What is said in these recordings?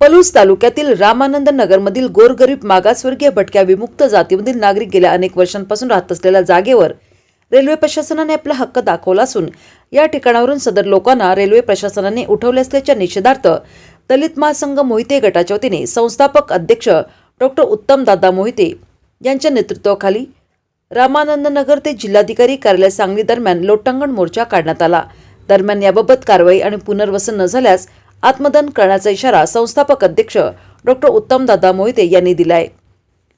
पलूस तालुक्यातील रामानंद नगरमधील गोरगरीब मागासवर्गीय भटक्या विमुक्त जातीमधील नागरिक गेल्या अनेक वर्षांपासून राहत असलेल्या जागेवर रेल्वे प्रशासनाने आपला हक्क दाखवला असून या ठिकाणावरून सदर लोकांना रेल्वे प्रशासनाने उठवले असल्याच्या निषेधार्थ दलित महासंघ मोहिते गटाच्या वतीने संस्थापक अध्यक्ष डॉक्टर उत्तम दादा मोहिते यांच्या नेतृत्वाखाली रामानंद नगर ते जिल्हाधिकारी कार्यालय सांगली दरम्यान लोटांगण मोर्चा काढण्यात आला. दरम्यान याबाबत कारवाई आणि पुनर्वसन न झाल्यास आत्मदान करण्याचा इशारा संस्थापक अध्यक्ष डॉक्टर उत्तम दादा मोहिते यांनी दिलाय.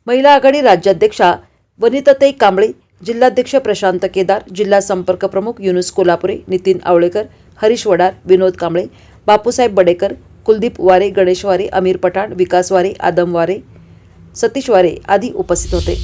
महिला आघाडी राज्याध्यक्षा वनिताताई कांबळे जिल्हाध्यक्ष प्रशांत केदार जिल्हा संपर्क प्रमुख युनुस कोल्हापुरे नितीन आवळेकर हरीश वडार विनोद कांबळे बापूसाहेब बडेकर कुलदीप वारे गणेश वारे अमीर पठाण विकास वारे आदम वारे सतीश वारे आदी उपस्थित होते.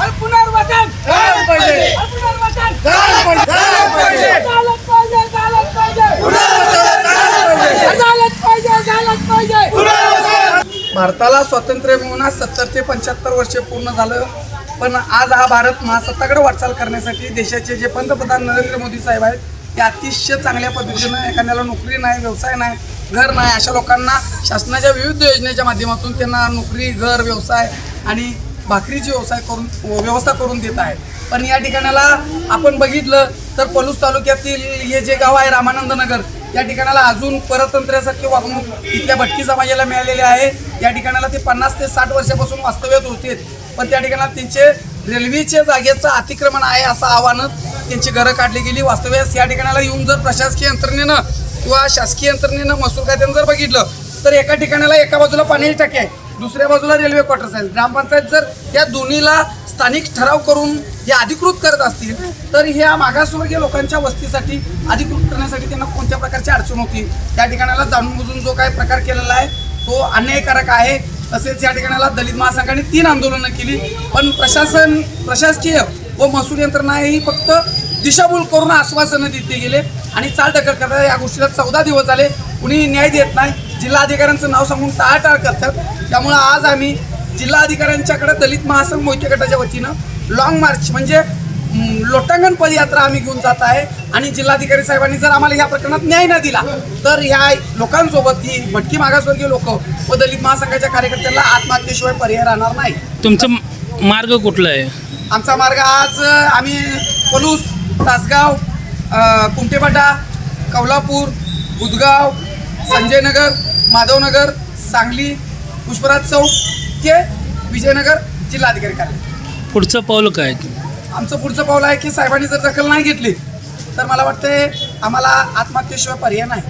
पुनर्वसन! झालं पाहिजे. अरे पुनर्वसन! झालं पाहिजे. झालं पाहिजे. झालंच पाहिजे. झालंच पाहिजे. पुनर्वसन. झालं पाहिजे. झालंच पाहिजे. झालंच पाहिजे. भारताला स्वातंत्र्य मिळून आज सत्तर ते पंच्याहत्तर वर्षे पूर्ण झालं. पण आज हा भारत महासत्ताकडे वाटचाल करण्यासाठी देशाचे जे पंतप्रधान नरेंद्र मोदी साहेब आहेत ते अतिशय चांगल्या पद्धतीनं एखाद्याला नोकरी नाही व्यवसाय नाही घर नाही अशा लोकांना शासनाच्या विविध योजनेच्या माध्यमातून त्यांना नोकरी घर व्यवसाय आणि भाकरीची व्यवसाय करून व्यवस्था करून देत आहे. पण या ठिकाणाला आपण बघितलं तर पलूस तालुक्यातील हे जे गाव आहे रामानंद नगर या ठिकाणाला अजून परतंत्र्यासारखी वागणूक इथल्या भटकी समाजाला मिळालेले आहे. या ठिकाणाला ते पन्नास ते साठ वर्षापासून वास्तव्यात होते. पण त्या ठिकाणाला त्यांचे रेल्वेच्या जागेचं अतिक्रमण आहे असं आव्हानं त्यांची घरं काढली गेली. वास्तव्यास या ठिकाणाला येऊन जर प्रशासकीय यंत्रणेनं किंवा शासकीय यंत्रणेनं महसूल खात्यानं जर बघितलं तर एका ठिकाणाला एका बाजूला पाण्याची टाकी आहे. दुसऱ्या बाजूला रेल्वे क्वार्टर्स आहेत. ग्रामपंचायत जर या दोन्हीला स्थानिक ठराव करून हे अधिकृत करत असतील तर ह्या मागासवर्गीय लोकांच्या वस्तीसाठी अधिकृत करण्यासाठी त्यांना कोणत्या प्रकारची अडचण होती त्या ठिकाणाला जाणून बुजून जो काय प्रकार केलेला आहे तो अन्यायकारक आहे तसेच या ठिकाणाला दलित महासंघाने तीन आंदोलनं केली. पण प्रशासन प्रशासकीय व महसूल यंत्रणा ही फक्त दिशाभूल करून आश्वासनं देते गेले आणि चाल ढकल करता या गोष्टीला चौदा दिवस झाले. कुणी न्याय देत नाही. जिल्हाधिकाऱ्यांचं नाव सांगून टाळाटाळ करतात. त्यामुळं आज आम्ही जिल्हाधिकाऱ्यांच्याकडे दलित महासंघ मोहिते गटाच्या वतीनं लॉंग मार्च म्हणजे लोटांगण पदयात्रा आम्ही घेऊन जात आहे. आणि जिल्हाधिकारी साहेबांनी जर आम्हाला ह्या प्रकरणात न्याय न दिला तर ह्या लोकांसोबत ही भटकी मागासवर्गीय लोक व दलित महासंघाच्या कार्यकर्त्यांना आत्महत्येशिवाय पर्याय राहणार नाही. तुमचं मार्ग कुठला आहे? आमचा मार्ग आज आम्ही पलूस तासगाव कुमटेपाटा कौलापूर बुधगाव संजयनगर माधवनगर सांगली पुष्पराज चौक ते विजयनगर जिल्हाधिकारी कार्यालय. पुढचं पाऊल काय? आमचं पुढचं पाऊल आहे की साहेबांनी जर दखल नाही घेतली तर मला वाटते आम्हाला आत्महत्येशिवाय पर्याय नाही.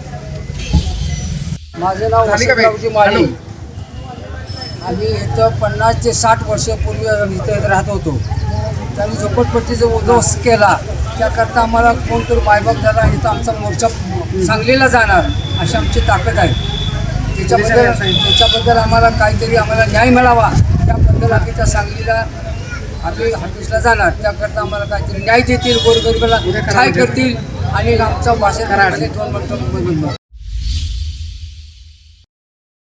माझं नाव माळी. आम्ही इथं पन्नास ते साठ वर्षापूर्वी इथं राहत होतो. त्यांनी झोपडपट्टीचा उद्ध्वस्त केला. त्याकरता आम्हाला कोणतरी मायबाप झाला इथं आमचा मोर्चा सांगलीला जाणार अशी आमची ताकद आहे. त्याच्याबद्दल त्याच्याबद्दल आम्हाला काहीतरी आम्हाला न्याय मिळावा. त्याबद्दल आम्ही त्या सांगलीला आम्ही ऑफिसला जाणार. त्याकरता आम्हाला काहीतरी न्याय देतील गोरगरिबाला काय करतील आणि आमचा भाषण दोन मिनिटं.